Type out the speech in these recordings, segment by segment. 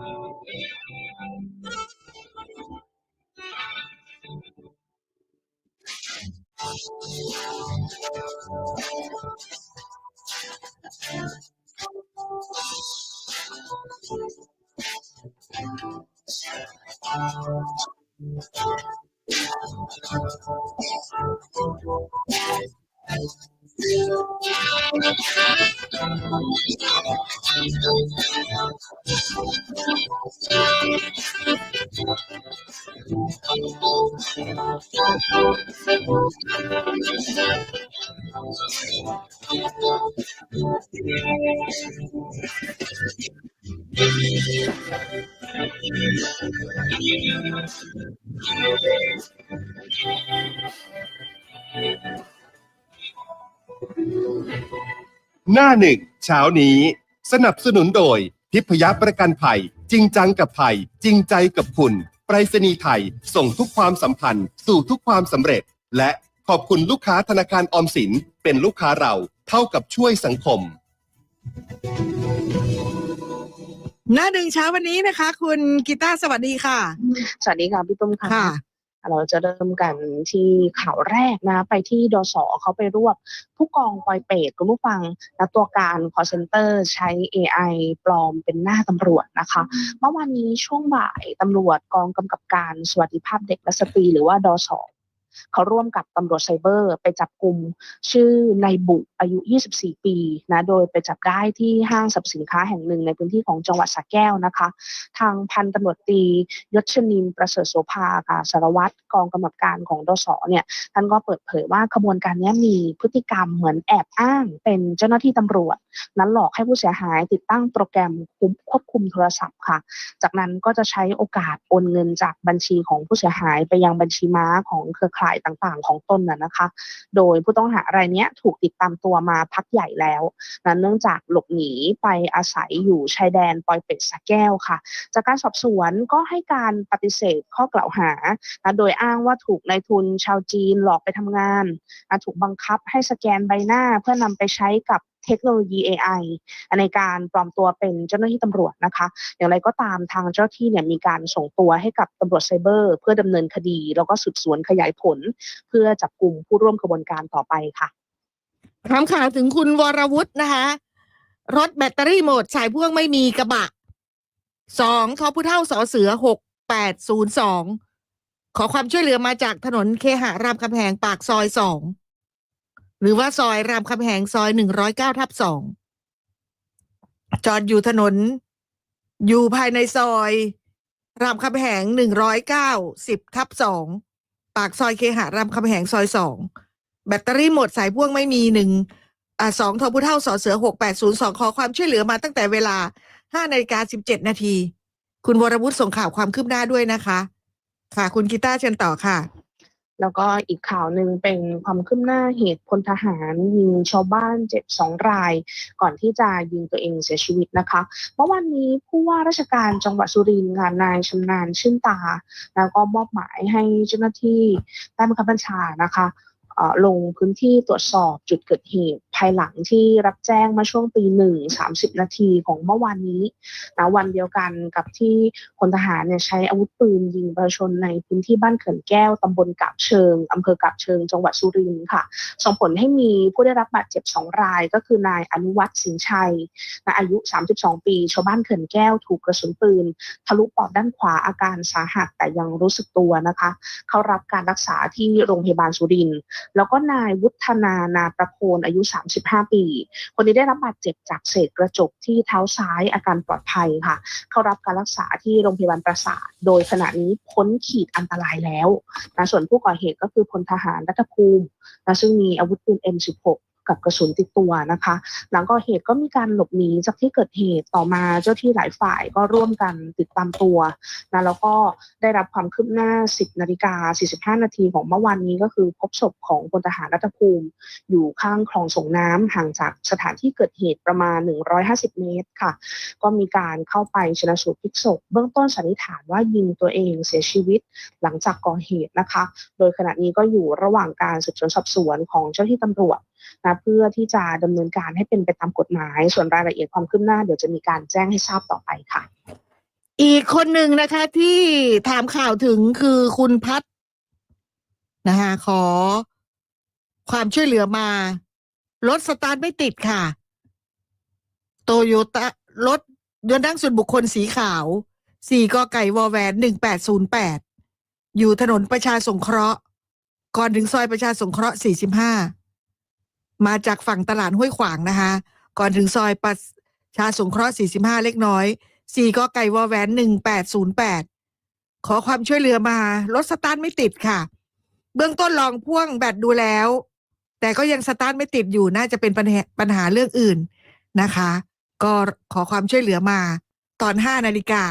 Thank you. หน้าหนึ่งเช้านี้ สนับสนุนโดย ทิพยประกันภัย จริงจังกับภัย จริงใจกับคุณไปรษณีย์ไทย ส่งทุกความสัมพันธ์ สู่ทุกความสำเร็จ และขอบคุณลูกค้าธนาคารออมสินเป็นลูกค้าเราเท่ากับช่วยสังคม หน้าหนึ่งเช้าวันนี้นะคะ คุณกีตาร์สวัสดีค่ะ สวัสดีค่ะพี่ตุ้มค่ะค่ะ เราจะเริ่มกันที่ข่าวแรกนะ ไปที่ดสเขาไปรวบ ผู้กองปอยเปรตคุณผู้ฟังและตัวการ call center ใช้ AI ปลอมเป็นหน้าตำรวจนะคะ เมื่อวานนี้ช่วงบ่ายตำรวจกองกำกับการสวัสดิภาพเด็กและสตรีหรือว่าดส เขาร่วมกับตำรวจไซเบอร์ ไปจับกลุ่มชื่อนายบุอายุ 24 ปีนะโดยไปจับได้ที่ห้างสรรพสินค้าแห่งหนึ่งในพื้นที่ของจังหวัดสระแก้วนะคะ ทางพันตำรวจตรียศชนินประเสริฐโสภาค่ะสารวัตรกองกำกับการของดสเนี่ยท่านก็เปิดเผยว่าขบวนการนี้มีพฤติกรรมเหมือนแอบอ้างเป็นเจ้าหน้าที่ตำรวจ นั้นหลอกให้ผู้เสียหายติดตั้งโปรแกรมคุมควบคุมโทรศัพท์ค่ะ จากนั้นก็จะใช้โอกาสโอนเงินจากบัญชีของผู้เสียหายไปยังบัญชีม้าของเครือข่ายสายต่างๆ ของตนน่ะนะคะ โดยผู้ต้องหารายเนี้ยถูกติดตามตัวมาพักใหญ่แล้วนะเนื่องจากหลบหนีไปอาศัยอยู่ชายแดนปอยเป็ดสะแก้วค่ะ จากการสอบสวนก็ให้การปฏิเสธข้อกล่าวหานะโดยอ้างว่าถูกนายทุนชาวจีนหลอกไปทำงานนะถูกบังคับให้สแกนใบหน้าเพื่อนำไปใช้กับ เทคโนโลยี AI ในการปลอมตัวเป็นเจ้าหน้าที่ตำรวจนะคะ อย่างไรก็ตามทางเจ้าที่เนี่ยมีการส่งตัวให้กับตำรวจไซเบอร์ เพื่อดำเนินคดี แล้วก็สืบสวนขยายผล เพื่อจับกลุ่มผู้ร่วมกระบวนการต่อไปค่ะถามข่าวถึงคุณวรวุฒินะคะ รถแบตเตอรี่หมดสายพ่วงไม่มีกระบะสองทอผู้เท่าสอเสือหกแปดศูนย์สองขอความช่วยเหลือมาจากถนนเคหะรามคำแหงปากซอยสอง หรือว่าซอยรามคำแหงซอยหนึ่งร้อยเก้าทับสองจอดอยู่ถนน อยู่ภายในซอย รามคำแหงหนึ่งร้อยเก้าสิบทับสองปากซอยเคหะรามคำแหงซอยสองแบตเตอรี่หมดสายพ่วงไม่มีหนึ่งอ่าสองทอผู้เท่าสอเสือหกแปดศูนย์สองขอความช่วยเหลือมาตั้งแต่เวลาห้านาฬิกาสิบเจ็ดนาที คุณวรวุฒิส่งข่าวความคืบหน้าด้วยนะคะ ค่ะ คุณกีตาร์เชิญต่อค่ะ แล้วก็อีกข่าวหนึ่งเป็นความคืบหน้าเหตุพลทหารยิงชาวบ้านเจ็บสองราย ก่อนที่จะยิงตัวเองเสียชีวิตนะคะเมื่อวันนี้ผู้ว่าราชการจังหวัดสุรินทร์ค่ะนายชำนาญชื่นตา แล้วก็มอบหมายให้เจ้าหน้าที่ใต้บังคับบัญชานะคะลงพื้นที่ตรวจสอบจุดเกิดเหตุภายหลังที่รับแจ้งมาช่วงตีหนึ่งสามสิบนาทีของเมื่อวานนี้นะวันเดียวกันกับที่พลทหารเนี่ยใช้อาวุธปืนยิงประชาชนในพื้นที่บ้านเขื่อนแก้วตำบลกาบเชิงอำเภอกาบเชิงจังหวัดสุรินทร์ค่ะ ส่งผลให้มีผู้ได้รับบาดเจ็บสองรายก็คือนายอนุวัฒน์สิงชัยนะอายุ 32 ปี ชาวบ้านเขื่อนแก้วถูกกระสุนปืน ทะลุปอดด้านขวาอาการสาหัสแต่ยังรู้สึกตัวนะคะ เข้ารับการรักษาที่โรงพยาบาลสุรินทร์แล้วก็นายวุฒนานาประโคนอายุ35 ปี คนนี้ได้รับบาดเจ็บจากเศษกระจกที่เท้าซ้ายอาการปลอดภัยค่ะ เข้ารับการรักษาที่โรงพยาบาลประสาท โดยขณะนี้พ้นขีดอันตรายแล้วนะส่วนผู้ก่อเหตุก็คือพลทหารรัฐภูมินะซึ่งมีอาวุธปืน M16 กับกระสุนติดตัวนะคะ หลังก่อเหตุก็มีการหลบหนีจากที่เกิดเหตุต่อมาเจ้าที่หลายฝ่ายก็ร่วมกันติดตามตัวนะแล้วก็ได้รับความคืบหน้า 10นาฬิกา45 นาทีของเมื่อวานนี้ก็คือพบศพของพลทหารรัฐภูมิ อยู่ข้างคลองส่งน้ำห่างจากสถานที่เกิดเหตุประมาณ 150 เมตรค่ะ ก็มีการเข้าไปชนะสูตรพลิกศพเบื้องต้นสันนิษฐานว่ายิงตัวเองเสียชีวิตหลังจากก่อเหตุนะคะ โดยขณะนี้ก็อยู่ระหว่างการสืบสวนสอบสวนของเจ้าหน้าที่ตำรวจ นะเพื่อที่จะดำเนินการให้เป็นไปตามกฎหมาย ส่วนรายละเอียดความคืบหน้าเดี๋ยวจะมีการแจ้งให้ทราบต่อไปค่ะ อีกคนหนึ่งนะคะที่ถามข่าวถึงคือคุณพัฒนะคะขอความช่วยเหลือมารถสตาร์ทไม่ติดค่ะ โตโยต้ารถยนต์นั่งส่วนบุคคลสีขาวสี่กไก่วอแวนหนึ่งแปดศูนย์แปดอยู่ถนนประชาสงเคราะห์ ก่อนถึงซอยประชาสงเคราะห์สี่สิบห้า มาจากฝั่งตลาดห้วยขวางนะคะ ก่อนถึงซอยประชาสงเคราะห์สี่สิบห้าเล็กน้อยสี่กไก่วอแวนหนึ่งแปดศูนย์แปดขอความช่วยเหลือมา รถสตาร์ทไม่ติดค่ะ เบื้องต้นลองพ่วงแบตดูแล้ว แต่ก็ยังสตาร์ทไม่ติดอยู่ น่าจะเป็นปัญหาปญหาเรื่องอื่นนะคะ ก็ขอความช่วยเหลือมา ตอนห้านาฬิกา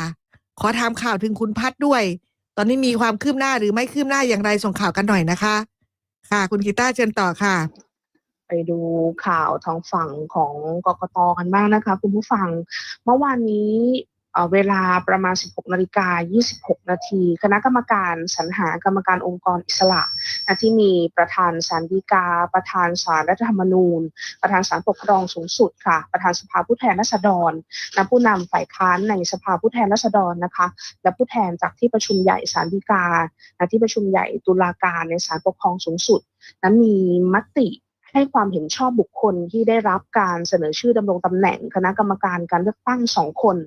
ขอถามข่าวถึงคุณพัดด้วย ตอนนี้มีความคืบหน้าหรือไม่คืบหน้าอย่างไรส่งข่าวกันหน่อยนะคะ ค่ะ คุณกีตาร์เชิญต่อค่ะ ไปดูข่าวทางฝั่งของกกตกันบ้างนะคะ คุณผู้ฟัง เมื่อวานนี้เวลาประมาณ 16นาฬิกา26 นาที คณะกรรมการสรรหากรรมการองค์กรอิสระนะที่มีประธานศาลฎีกา ประธานศาลรัฐธรรมนูญ ประธานศาลปกครองสูงสุดค่ะ ประธานสภาผู้แทนราษฎรและผู้นำฝ่ายค้านในสภาผู้แทนราษฎรนะคะ และผู้แทนจากที่ประชุมใหญ่ศาลฎีกาและที่ประชุมใหญ่ตุลาการในศาลปกครองสูงสุดนั้นมีมติ ให้ความเห็นชอบบุคคลที่ได้รับการเสนอชื่อดำรงตำแหน่งคณะกรรมการการเลือกตั้งสองคน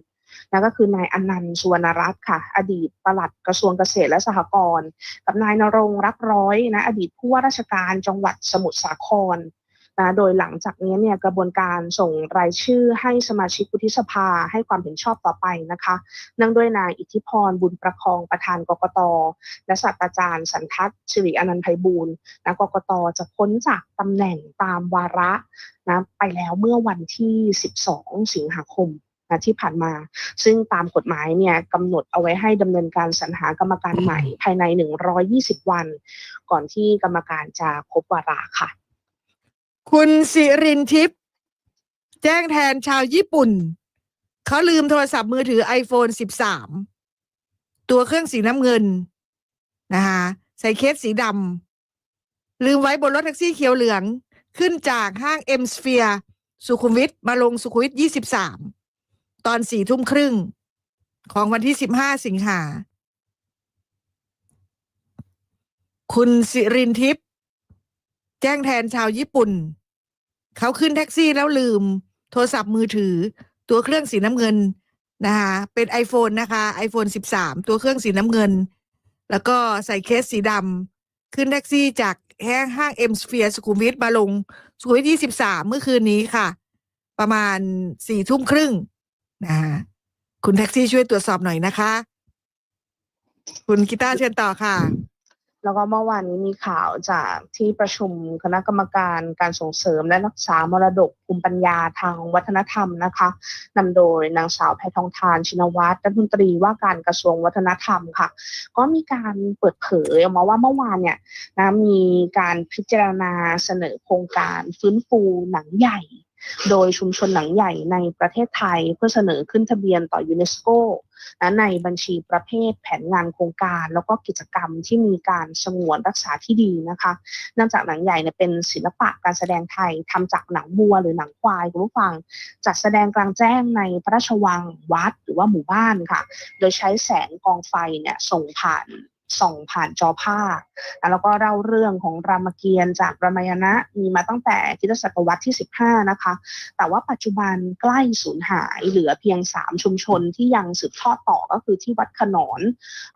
นั่นก็คือนายอนันต์สุวรรณรัตน์ค่ะ อดีตปลัดกระทรวงเกษตรและสหกรณ์กับนายนรงรักร้อยนะอดีตผู้ว่าราชการจังหวัดสมุทรสาคร นะโดยหลังจากนี้เนี่ยกระบวนการส่งรายชื่อให้สมาชิกวุฒิสภาให้ความเห็นชอบต่อไปนะคะนื่งด้วยนายอิทธิพรบุญประคองประธานกกต และศาสตราจารย์สันทัศน์สิริอนันต์ไพบูลนะกกตจะพ้นจากตำแหน่งตามวาระนะไปแล้วเมื่อวันที่ 12 สิงหาคมนะที่ผ่านมา ซึ่งตามกฎหมายเนี่ยกำหนดเอาไว้ให้ดำเนินการสรรหากรรมการใหม่ภายใน 120 วัน ก่อนที่กรรมการจะครบวาระค่ะ คุณสิรินทิพย์แจ้งแทนชาวญี่ปุ่น เขาลืมโทรศัพท์มือถือ iPhone 13 ตัวเครื่องสีน้ำเงินนะคะใส่เคสสีดำลืมไว้บนรถแท็กซี่เขียวเหลือง ขึ้นจากห้างเอ็มสเฟียสุขุมวิทมาลงสุขุมวิท23ตอนสี่ทุ่มครึ่ง ของวันที่15สิงหา คุณสิรินทิพย์ แจ้งแทนชาวญี่ปุ่น เขาขึ้นแท็กซี่แล้วลืม โทรศัพท์มือถือ ตัวเครื่องสีน้ำเงินนะคะเป็น iPhone นะคะ iPhone 13 ตัวเครื่องสีน้ำเงิน แล้วก็ใส่เคสสีดำขึ้นแท็กซี่จากแห้งห้างเอ็มสเฟียสุขุมวิทมาลงสุขุมวิท23เมื่อคืนนี้ค่ะ ประมาณสี่ทุ่มครึ่งนะคะคุณแท็กซี่ช่วยตรวจสอบหน่อยนะคะ คุณกีตาร์เชิญต่อค่ะ แล้วก็เมื่อวานนี้มีข่าวจากที่ประชุมคณะกรรมการการส่งเสริมและรักษามรดกภูมิปัญญาทางวัฒนธรรมนะคะนำโดยนางสาวแพทองทานชินวัตรรัฐมนตรีว่าการกระทรวงวัฒนธรรมค่ะ ก็มีการเปิดเผยออกมาว่าเมื่อวานเนี่ยนะมีการพิจารณาเสนอโครงการฟื้นฟูหนังใหญ่โดยชุมชนหนังใหญ่ในประเทศไทยเพื่อเสนอขึ้นทะเบียนต่อยูเนสโก นะในบัญชีประเภทแผนงานโครงการ แล้วก็กิจกรรมที่มีการสงวนรักษาที่ดีนะคะเนื่องจากหนังใหญ่เนี่ยเป็นศิลปะการแสดงไทยทำจากหนังวัวหรือหนังควายคุณผู้ฟัง จัดแสดงกลางแจ้งในพระราชวังวัดหรือว่าหมู่บ้านค่ะ โดยใช้แสงกองไฟเนี่ยส่งผ่าน ส่องผ่านจอภาพแล้วก็เล่าเรื่องของรามเกียรติ์จากรามายณะมีมาตั้งแต่คิศตวรรษที่ 15 นะคะ แต่ว่าปัจจุบันใกล้สูญหายเหลือเพียง 3 ชุมชนที่ยังสืบทอดต่อก็คือที่วัดขนอน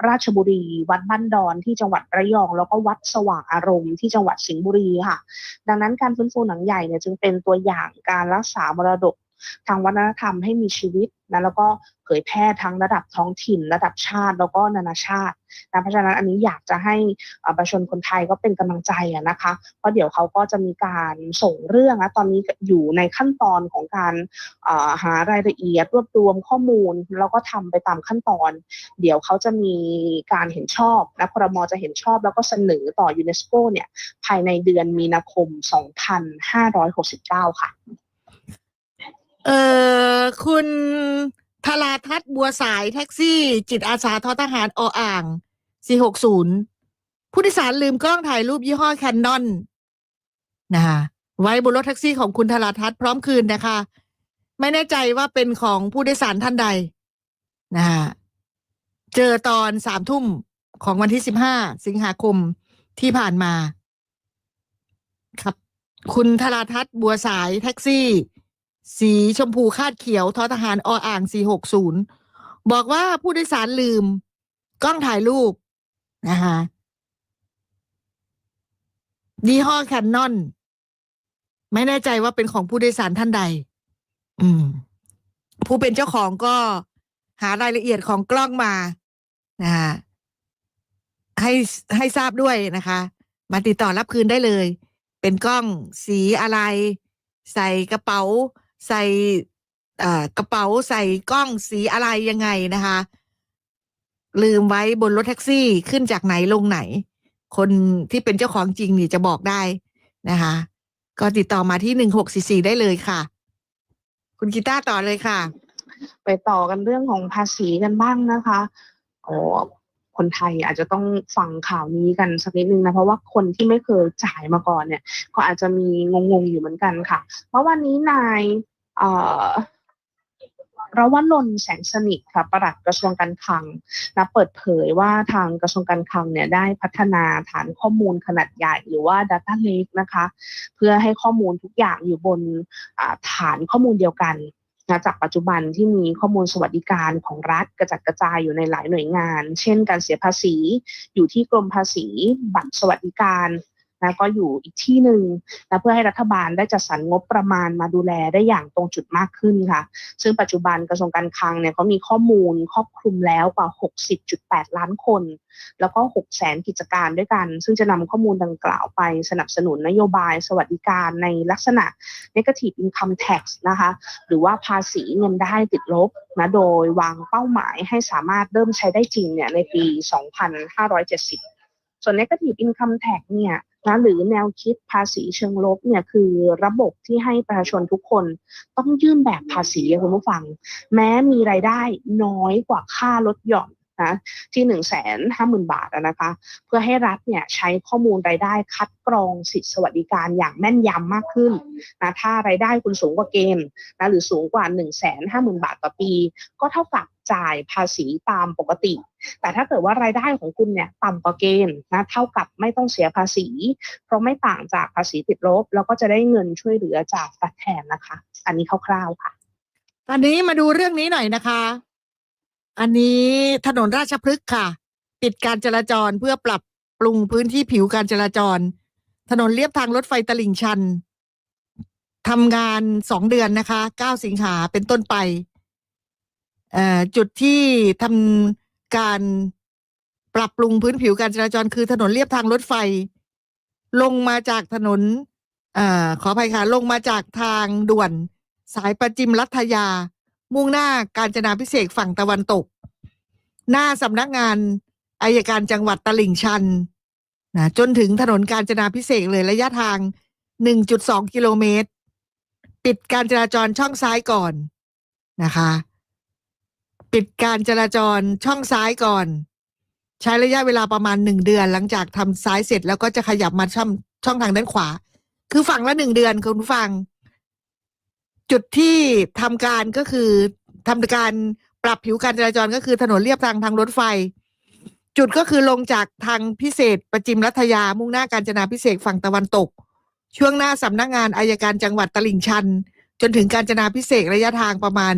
ราชบุรี วัดบ้านดอนที่จังหวัดระยอง แล้วก็วัดสว่างอารมณ์ที่จังหวัดสิงห์บุรีค่ะ ดังนั้นการฟื้นฟูหนังใหญ่เนี่ยจึงเป็นตัวอย่างการรักษามรดก ทางวัฒนธรรมให้มีชีวิตนะแล้วก็เผยแพร่ทั้งระดับท้องถิ่น ระดับชาติ แล้วก็นานาชาตินะเพราะฉะนั้นอันนี้อยากจะให้ประชาชนคนไทยก็เป็นกำลังใจนะคะ เพราะเดี๋ยวเขาก็จะมีการส่งเรื่องนะตอนนี้อยู่ในขั้นตอนของการหารายละเอียดรวบรวมข้อมูล แล้วก็ทำไปตามขั้นตอน เดี๋ยวเขาจะมีการเห็นชอบนะพรมจะเห็นชอบแล้วก็เสนอต่อยูเนสโกเนี่ยภายในเดือนมีนาคม 2569 ค่ะ เอ่อคุณธราทัศน์บัวสายแท็กซี่ จิตอาสาทอทหารออ่าง460ผู้โดยสารลืมกล้องถ่ายรูปยี่ห้อแคนนอนนะคะไว้บนรถแท็กซี่ของคุณธราทัศน์พร้อมคืนนะคะ ไม่แน่ใจว่าเป็นของผู้โดยสารท่านใดนะคะเจอตอนสามทุ่มของวันที่สิบห้าสิงหาคมที่ผ่านมา ครับ คุณธราทัศน์บัวสายแท็กซี่ สีชมพูคาดเขียวทอทหารออ่าง460บอกว่าผู้โดยสารลืม กล้องถ่ายรูปนะคะยี่ห้อแคนนอน ไม่แน่ใจว่าเป็นของผู้โดยสารท่านใด อืม ผู้เป็นเจ้าของก็หารายละเอียดของกล้องมานะคะให้ให้ทราบด้วยนะคะ มาติดต่อรับคืนได้เลย เป็นกล้องสีอะไร ใส่กระเป๋า ใส่กระเป๋าใส่กล้องสีอะไรยังไงนะคะ ลืมไว้บนรถแท็กซี่ขึ้นจากไหนลงไหน คนที่เป็นเจ้าของจริงนี่จะบอกได้นะคะ ก็ติดต่อมาที่หนึ่งหกสี่สี่ได้เลยค่ะ คุณกีตาร์ต่อเลยค่ะ ไปต่อกันเรื่องของภาษีกันบ้างนะคะโอ๋อ คนไทยอาจจะต้องฟังข่าวนี้กันสักนิดนึงนะ เพราะว่าคนที่ไม่เคยจ่ายมาก่อนเนี่ย ก็อาจจะมีงงๆอยู่เหมือนกันค่ะ เพราะวันนี้นายเอ่อรวันลนท์แสงสนิทค่ะประหลัดกระทรวงการคลังนะเปิดเผยว่าทางกระทรวงการคลังเนี่ยได้พัฒนาฐานข้อมูลขนาดใหญ่หรือว่า Data Lake นะคะ เพื่อให้ข้อมูลทุกอย่างอยู่บนฐานข้อมูลเดียวกัน นะจากปัจจุบันที่มีข้อมูลสวัสดิการของรัฐกระจัดกระจายอยู่ในหลายหน่วยงาน เช่น การเสียภาษี อยู่ที่กรมภาษี บัตรสวัสดิการ นะก็อยู่อีกที่หนึ่งนะเพื่อให้รัฐบาลได้จัดสรรงบประมาณมาดูแลได้อย่างตรงจุดมากขึ้นค่ะ ซึ่งปัจจุบันกระทรวงการคลังเนี่ยเขามีข้อมูลครอบคลุมแล้วกว่า 60.8 ล้านคน แล้วก็6แสนกิจการด้วยกัน ซึ่งจะนำข้อมูลดังกล่าวไปสนับสนุนนโยบายสวัสดิการในลักษณะ negative income tax นะคะหรือว่าภาษีเงินได้ติดลบนะโดยวางเป้าหมายให้สามารถเริ่มใช้ได้จริงเนี่ยในปี 2570 ส่วน negative income tax เนี่ย นะหรือแนวคิดภาษีเชิงลบเนี่ยคือระบบที่ให้ประชาชนทุกคนต้องยื่นแบบภาษีคุณผู้ฟัง แม้มีรายได้น้อยกว่าค่าลดหย่อนนะที่หนึ่งแสนห้าหมื่นบาทนะคะ เพื่อให้รัฐเนี่ยใช้ข้อมูลรายได้คัดกรองสิทธิสวัสดิการอย่างแม่นยำมากขึ้นนะถ้ารายได้คุณสูงกว่าเกณฑ์นะหรือสูงกว่า1นึ่งแสนห้าหมื่นบาทต่อปี ก็เท่ากับ จ่ายภาษีตามปกติ แต่ถ้าเกิดว่ารายได้ของคุณเนี่ยต่ำกว่าเกณฑ์นะเท่ากับไม่ต้องเสียภาษี เพราะไม่ต่างจากภาษีติดลบ แล้วก็จะได้เงินช่วยเหลือจากรัฐแทนนะคะ อันนี้คร่าวๆค่ะ ตอนนี้มาดูเรื่องนี้หน่อยนะคะ อันนี้ถนนราชพฤกษ์ค่ะ ปิดการจราจรเพื่อปรับปรุงพื้นที่ผิวการจราจร ถนนเลียบทางรถไฟตลิ่งชันทำงานสองเดือนนะคะเก้าสิงหาเป็นต้นไป จุดที่ทำการปรับปรุงพื้นผิวการจราจรคือถนนเลียบทางรถไฟ ลงมาจากถนนอขออภัยค่ะ ลงมาจากทางด่วนสายประจิมรัฐยา มุ่งหน้าการจนาพิเศษฝั่งตะวันตก หน้าสำนักงานอายการจังหวัดตลิ่งชันนะจนถึงถนนการจนาพิเศษเลยระยะทาง 1.2 กิโลเมตร ปิดการจราจรช่องซ้ายก่อนนะคะ ปิดการจราจรช่องซ้ายก่อน ใช้ระยะเวลาประมาณหนึ่งเดือน หลังจากทำซ้ายเสร็จแล้วก็จะขยับมาช่องช่องทางด้านขวา คือฝั่งละหนึ่งเดือนคุณผู้ฟัง จุดที่ทำการก็คือทำการปรับผิวการจราจรก็คือถนนเลียบทางทางรถไฟ จุดก็คือลงจากทางพิเศษประจิมรัฐยามุ่งหน้าการจนาพิเศษฝั่งตะวันตก ช่วงหน้าสำนักงานอายการจังหวัดตลิ่งชัน จนถึงการจนาพิเศษระยะทางประมาณ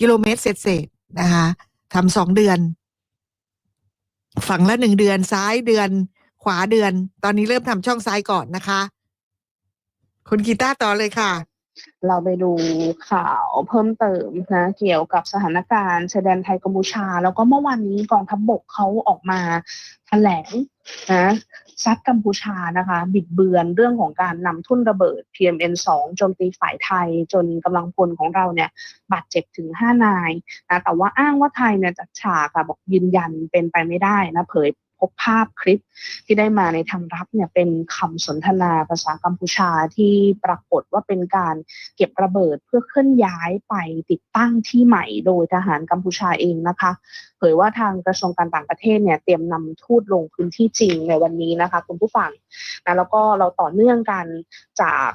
กิโลเมตรเศษ นะคะทำสองเดือน ฝั่งละหนึ่งเดือนซ้ายเดือน ขวาเดือน ตอนนี้เริ่มทำช่องซ้ายก่อนนะคะ คุณกีตาร์ต่อเลยค่ะ เราไปดูข่าวเพิ่มเติมนะเกี่ยวกับสถานการณ์ชายแดนไทยกัมพูชา แล้วก็เมื่อวานนี้กองทัพบบกเขาออกมาแถลงนะ ซัดกัมพูชานะคะ บิดเบือนเรื่องของการนำทุ่นระเบิด PMN2 โจมตีฝ่ายไทย จนกำลังพลของเราเนี่ยบาดเจ็บถึง 5 นายนะแต่ว่าอ้างว่าไทยเนี่ยจัดฉากอะบอกยืนยันเป็นไปไม่ได้นะเผย พบภาพคลิปที่ได้มาในทางรับเนี่ยเป็นคำสนทนาภาษากัมพูชาที่ปรากฏว่าเป็นการเก็บระเบิดเพื่อเคลื่อนย้ายไปติดตั้งที่ใหม่โดยทหารกัมพูชาเองนะคะ เผยว่าทางกระทรวงการต่างประเทศเนี่ยเตรียมนำทูตลงพื้นที่จริงในวันนี้นะคะคุณผู้ฟังนะแล้วก็เราต่อเนื่องกันจาก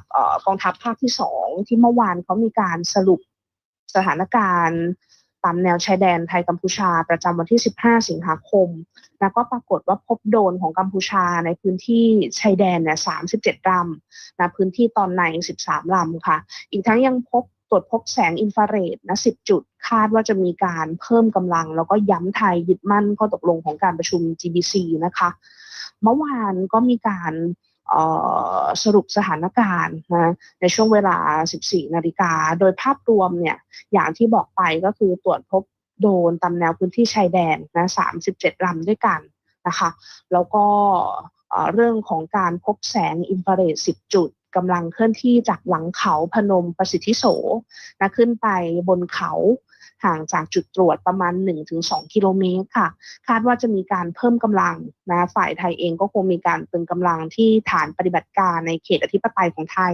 กองทัพภาคที่สองที่เมื่อวานเขามีการสรุปสถานการณ์ ตามแนวชายแดนไทยกัมพูชาประจำวันที่ 15 สิงหาคม แล้วก็ปรากฏว่าพบโดนของกัมพูชาในพื้นที่ชายแดนเนี่ย 37ลำนะพื้นที่ตอนใน 13ลำค่ะ อีกทั้งยังพบตรวจพบแสงอินฟราเรดนะ10 จุด คาดว่าจะมีการเพิ่มกำลัง แล้วก็ย้ำไทยยึดมั่นข้อตกลงของการประชุม GBC นะคะ เมื่อวานก็มีการ สรุปสถานการณ์นะในช่วงเวลา 14 นาฬิกา โดยภาพรวมเนี่ยอย่างที่บอกไปก็คือตรวจพบโดนตามแนวพื้นที่ชายแดนนะ 37ลำด้วยกันนะคะ แล้วก็เอ่อเรื่องของการพบแสงอินฟราเรด10 จุดกำลังเคลื่อนที่จากหลังเขาพนมประสิทธิโสนะขึ้นไปบนเขา ห่างจากจุดตรวจประมาณ 1-2 กิโลเมตรค่ะ คาดว่าจะมีการเพิ่มกำลังนะฝ่ายไทยเองก็คงมีการตึงกำลังที่ฐานปฏิบัติการในเขตอธิปไตยของไทย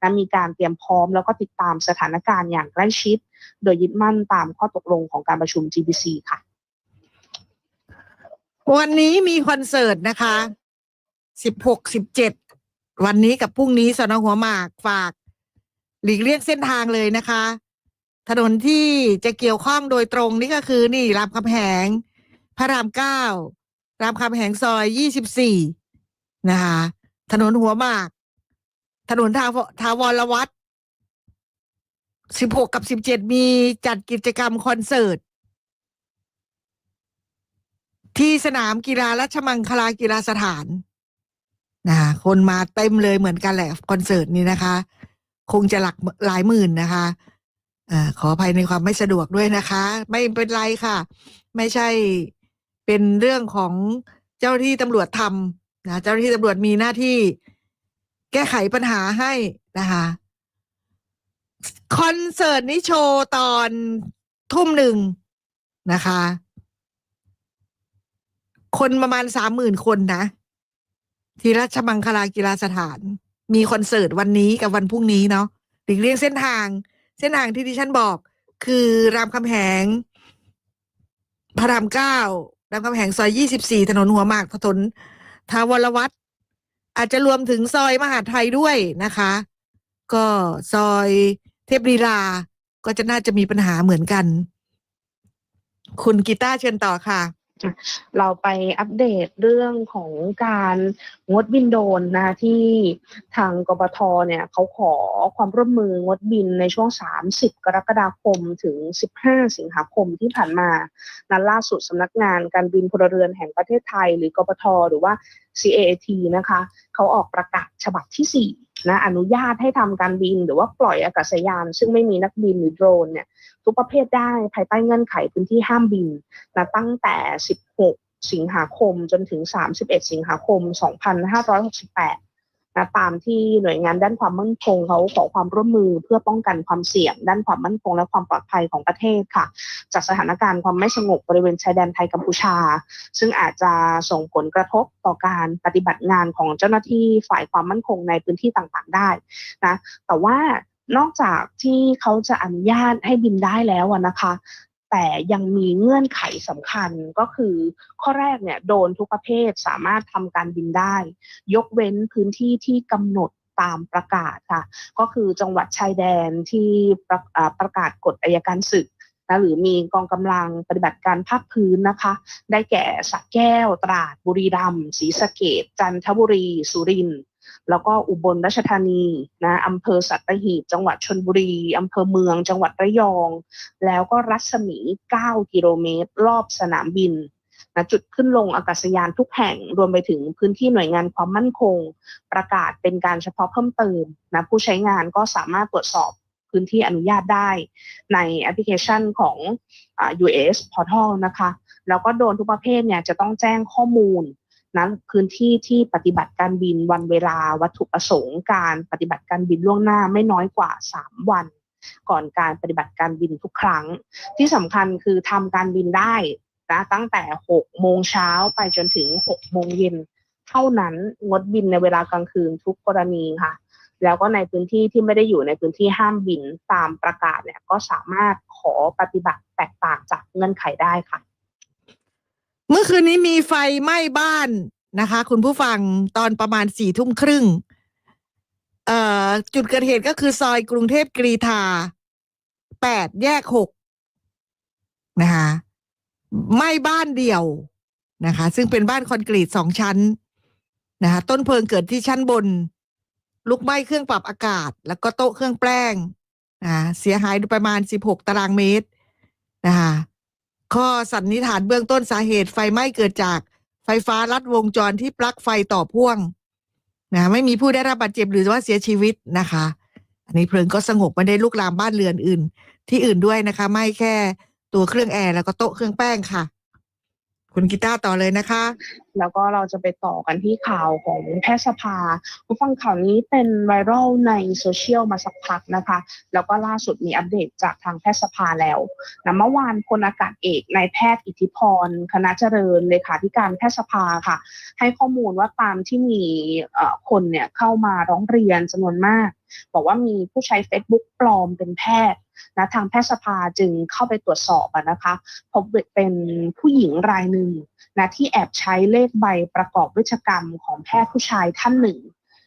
นะมีการเตรียมพร้อมแล้วก็ติดตามสถานการณ์อย่างใกล้ชิด โดยยึดมั่นตามข้อตกลงของการประชุม GBC ค่ะ วันนี้มีคอนเสิร์ตนะคะสิบหกสิบเจ็ดวันนี้กับพรุ่งนี้สนหัวหมากฝากหลีกเลี่ยงเส้นทางเลยนะคะ ถนนที่จะเกี่ยวข้องโดยตรงนี่ก็คือนี่รามคำแหง พระรามเก้ารามคำแหงซอยยี่สิบสี่นะคะถนนหัวหมาก ถนนทาวทาวรวัตรสิบหกกับสิบเจ็ดมีจัดกิจกรรมคอนเสิร์ต ที่สนามกีฬาราชมังคลากีฬาสถานนะคนมาเต็มเลยเหมือนกันแหละคอนเสิร์ตนี้นะคะ คงจะหลักหลายหมื่นนะคะ อ่าขออภัยในความไม่สะดวกด้วยนะคะ ไม่เป็นไรค่ะ ไม่ใช่เป็นเรื่องของเจ้าหน้าที่ตำรวจทำนะเจ้าหน้าที่ตำรวจมีหน้าที่ แก้ไขปัญหาให้นะคะคอนเสิร์ตนี้โชว์ตอนทุ่มหนึ่งนะคะ คนประมาณสามหมื่นคนนะ ที่ราชมังคลากีฬาสถาน มีคอนเสิร์ตวันนี้กับวันพรุ่งนี้เนาะหลีกเลี่ยงเส้นทาง เส้นทางที่ดิฉันบอก คือรามคำแหง พระรามเก้ารามคำแหงซอยยี่สิบสี่ถนนหัวหมากถนนทาวรวัตรอาจจะรวมถึงซอยมหาไทยด้วยนะคะ ก็ซอยเทพลีลา ก็จะน่าจะมีปัญหาเหมือนกัน คุณกีตาร์เชิญต่อค่ะ เราไปอัปเดตเรื่องของการงดบินโดนนะที่ทางกบทเนี่ยเขาขอความร่วมมืองดบินในช่วง 30 กรกฎาคมถึง 15 สิงหาคมที่ผ่านมานั้นล่าสุดสำนักงานการบินพลเรือนแห่งประเทศไทย หรือกบทหรือว่า CAAT นะคะเขาออกประกาศฉบับที่ 4 นะอนุญาตให้ทำการบินหรือว่าปล่อยอากาศยาน ซึ่งไม่มีนักบินหรือโดรนเนี่ยทุกประเภทได้ภายใต้เงื่อนไขพื้นที่ห้ามบินนะตั้งแต่ 16 สิงหาคมจนถึง 31 สิงหาคม 2568 นะตามที่หน่วยงานด้านความมั่นคงเขาขอความร่วมมือเพื่อป้องกันความเสี่ยง ด้านความมั่นคงและความปลอดภัยของประเทศค่ะ จากสถานการณ์ความไม่สงบบริเวณชายแดนไทยกัมพูชา ซึ่งอาจจะส่งผลกระทบต่อการปฏิบัติงานของเจ้าหน้าที่ฝ่ายความมั่นคงในพื้นที่ต่างๆได้นะแต่ว่านอกจากที่เขาจะอนุญาตให้บินได้แล้วนะคะ แต่ยังมีเงื่อนไขสำคัญก็คือ ข้อแรกเนี่ยโดนทุกประเภทสามารถทำการบินได้ ยกเว้นพื้นที่ที่กำหนดตามประกาศค่ะ ก็คือจังหวัดชายแดนที่ประประกาศกฎอายการศึกนะหรือมีกองกำลังปฏิบัติการภาคพื้นนะคะ ได้แก่สระแก้ว ตราด บุรีรัมย์ศรีสะเกษจันทบุรี สุรินทร์ แล้วก็อุบลราชธานีนะอำเภอสัตหีบ จังหวัดชนบุรีอำเภอเมือง จังหวัดระยอง แล้วก็รัศมี 9 กิโลเมตร รอบสนามบินนะจุดขึ้นลงอากาศยานทุกแห่งรวมไปถึงพื้นที่หน่วยงานความมั่นคง ประกาศเป็นการเฉพาะเพิ่มเติมนะผู้ใช้งานก็สามารถตรวจสอบพื้นที่อนุญาตได้ในแอปพลิเคชันของอ US Portal นะคะ แล้วก็โดนทุกประเภทเนี่ยจะต้องแจ้งข้อมูล นะพื้นที่ที่ปฏิบัติการบินวันเวลาวัตถุประสงค์การปฏิบัติการบินล่วงหน้าไม่น้อยกว่า 3 วัน ก่อนการปฏิบัติการบินทุกครั้ง ที่สำคัญคือทำการบินได้นะตั้งแต่ 6 โมงเช้าไปจนถึง 6 โมงเย็นเท่านั้นงดบินในเวลากลางคืนทุกกรณีค่ะ แล้วก็ในพื้นที่ที่ไม่ได้อยู่ในพื้นที่ห้ามบินตามประกาศเนี่ยก็สามารถขอปฏิบัติแตกต่างจากเงื่อนไขได้ค่ะ เมื่อคืนนี้มีไฟไหม้บ้านนะคะ คุณผู้ฟังตอนประมาณสี่ทุ่มครึ่งเอ่อจุดเกิดเหตุก็คือซอยกรุงเทพกรีธาแปดแยกหกนะคะไหม้บ้านเดี่ยวนะคะ ซึ่งเป็นบ้านคอนกรีตสองชั้นนะคะต้นเพลิงเกิดที่ชั้นบน ลุกไหม้เครื่องปรับอากาศ แล้วก็โต๊ะเครื่องแป้งนะเสียหายประมาณ16ตารางเมตรนะคะ ข้อสันนิษฐานเบื้องต้นสาเหตุไฟไหม้เกิดจากไฟฟ้าลัดวงจรที่ปลั๊กไฟต่อพ่วงนะไม่มีผู้ได้รับบาดเจ็บหรือว่าเสียชีวิตนะคะ อันนี้เพลิงก็สงบไม่ได้ลุกลามบ้านเรือนอื่น ที่อื่นด้วยนะคะ ไม่แค่ตัวเครื่องแอร์แล้วก็โต๊ะเครื่องแป้งค่ะ คุณกีตาร์ต่อเลยนะคะ แล้วก็เราจะไปต่อกันที่ข่าวของแพทยสภาผู้ฟังข่าวนี้เป็นไวรัลในโซเชียลมาสักพักนะคะ แล้วก็ล่าสุดมีอัปเดตจากทางแพทยสภาแล้วนะเมื่อวานพลอากาศเอกนายแพทย์อิทธิพร คณะเจริญเลขาธิการแพทยสภาค่ะ ให้ข้อมูลว่าตามที่มีคนเนี่ยเข้ามาร้องเรียนจำนวนมาก บอกว่ามีผู้ใช้ Facebook ปลอมเป็นแพทย์นะทางแพทยสภาจึงเข้าไปตรวจสอบนะคะพบเป็นผู้หญิงรายหนึ่งนะที่แอบใช้เลขใบประกอบวิชกรรมของแพทย์ผู้ชายท่านหนึ่ง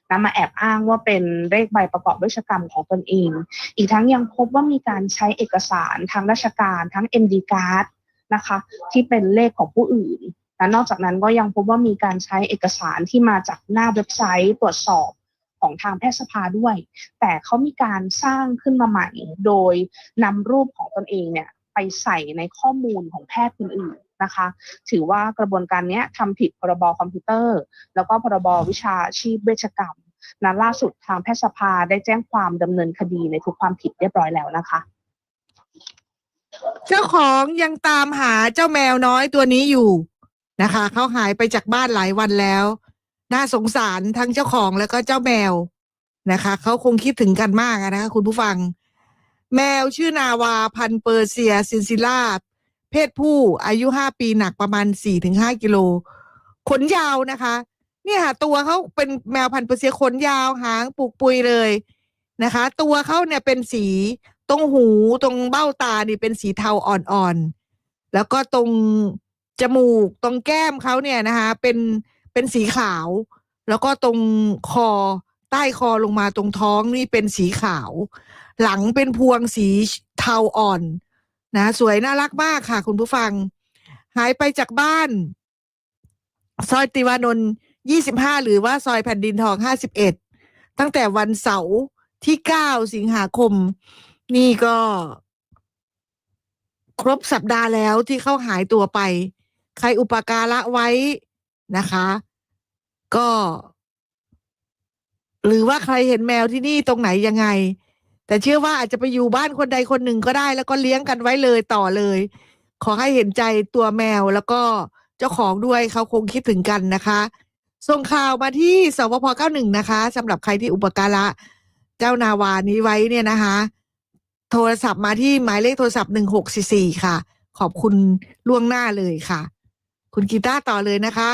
นะมาแอบอ้างว่าเป็นเลขใบประกอบวิชกรรมของตนเอง อีกทั้งยังพบว่ามีการใช้เอกสารทางราชการทั้ง MD card นะคะที่เป็นเลขของผู้อื่นและนอกจากนั้นก็ยังพบว่ามีการใช้เอกสารที่มาจากหน้าเว็บไซต์ตรวจสอบ ของทางแพทยสภาด้วย แต่เขามีการสร้างขึ้นมาใหม่ โดยนำรูปของตนเองเนี่ยไปใส่ในข้อมูลของแพทย์คนอื่นนะคะ ถือว่ากระบวนการนี้ทำผิดพรบคอมพิวเตอร์ แล้วก็พรบวิชาชีพเวชกรรมนั้นล่าสุดทางแพทยสภาได้แจ้งความดำเนินคดีในทุกความผิดเรียบร้อยแล้วนะคะเจ้าของยังตามหาเจ้าแมวน้อยตัวนี้อยู่นะคะเขาหายไปจากบ้านหลายวันแล้ว น่าสงสารทั้งเจ้าของแล้วก็เจ้าแมวนะคะเขาคงคิดถึงกันมากนะคะคุณผู้ฟัง แมวชื่อนาวาพันเปอร์เซียซินซิล่า เพศผู้อายุห้าปีหนักประมาณสี่ถึงห้ากิโลขนยาวนะคะ เนี่ยค่ะตัวเขาเป็นแมวพันเปอร์เซียขนยาวหางปุกปุยเลยนะคะ ตัวเขาเนี่ยเป็นสีตรงหูตรงเบ้าตานี่เป็นสีเทาอ่อนๆแล้วก็ตรงจมูกตรงแก้มเขาเนี่ยนะคะ เป็น เป็นสีขาว แล้วก็ตรงคอใต้คอลงมาตรงท้องนี่เป็นสีขาว หลังเป็นพวงสีเทาอ่อน นะ สวยน่ารักมากค่ะ คุณผู้ฟัง หายไปจากบ้าน ซอยติวานนท์25หรือว่าซอยแผ่นดินทอง51ตั้งแต่วันเสาร์ที่9สิงหาคม นี่ก็ ครบสัปดาห์แล้วที่เข้าหายตัวไป ใครอุปการะไว้ นะคะ ก็ หรือว่าใครเห็นแมวที่นี่ตรงไหนยังไง แต่เชื่อว่าอาจจะไปอยู่บ้านคนใดคนหนึ่งก็ได้ แล้วก็เลี้ยงกันไว้เลยต่อเลย ขอให้เห็นใจตัวแมวแล้วก็เจ้าของด้วยเขาคงคิดถึงกันนะคะส่งข่าวมาที่สวพ 91 นะคะสำหรับใครที่อุปการะเจ้านาวานี้ไว้เนี่ยนะคะ โทรศัพท์มาที่หมายเลขโทรศัพท์ 1644 ค่ะ ขอบคุณล่วงหน้าเลยค่ะ คุณกีตาร์ต่อเลยนะคะ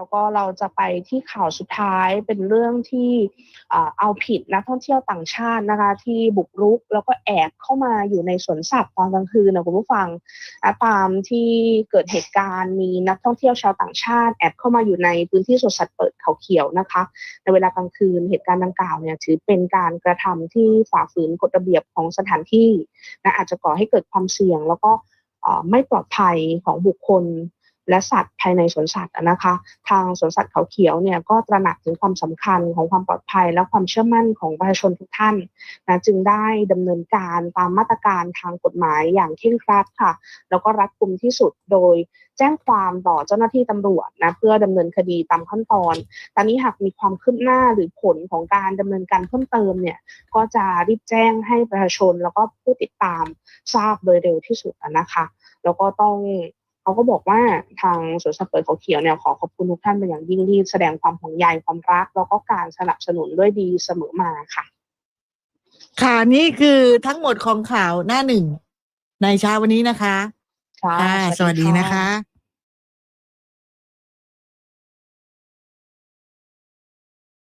แล้วก็เราจะไปที่ข่าวสุดท้ายเป็นเรื่องที่เอาผิดนักท่องเที่ยวต่างชาตินะคะที่บุกรุก แล้วก็แอบเข้ามาอยู่ในสวนสัตว์ตอนกลางคืนนะคุณผู้ฟังตามที่เกิดเหตุการณ์มีนักท่องเที่ยวชาวต่างชาติ แอบเข้ามาอยู่ในพื้นที่สวนสัตว์เปิดเขาเขียวนะคะ ในเวลากลางคืนเหตุการณ์ดังกล่าวเนี่ยถือเป็นการกระทำที่ฝ่าฝืนกฎระเบียบของสถานที่นะอาจจะก่อให้เกิดความเสี่ยง แล้วก็ไม่ปลอดภัยของบุคคล และสัตว์ภายในสวนสัตว์นะคะ ทางสวนสัตว์เขาเขียวเนี่ยก็ตระหนักถึงความสำคัญของความปลอดภัย และความเชื่อมั่นของประชาชนทุกท่านนะจึงได้ดำเนินการตามมาตรการทางกฎหมายอย่างเคร่งครัดค่ะ แล้วก็รัดกุมที่สุดโดยแจ้งความต่อเจ้าหน้าที่ตำรวจนะเพื่อดำเนินคดีตามขั้นตอน ตอนนี้หากมีความคืบหน้าหรือผลของการดำเนินการเพิ่มเติมเนี่ยก็จะรีบแจ้งให้ประชาชนแล้วก็ผู้ติดตามทราบโดยเร็วที่สุดนะคะ แล้วก็ต้อง เขาก็บอกว่าทางสวนสัตว์เปิดเขาเขียวเนี่ยขอขอบคุณทุกท่านเป็นอย่างยิ่งที่แสดงความห่วงใยความรัก แล้วก็การสนับสนุนด้วยดีเสมอมาค่ะ ค่ะนี่คือทั้งหมดของข่าวหน้าหนึ่งในเช้าวันนี้นะคะค่ะค่ะสวัสดีนะคะ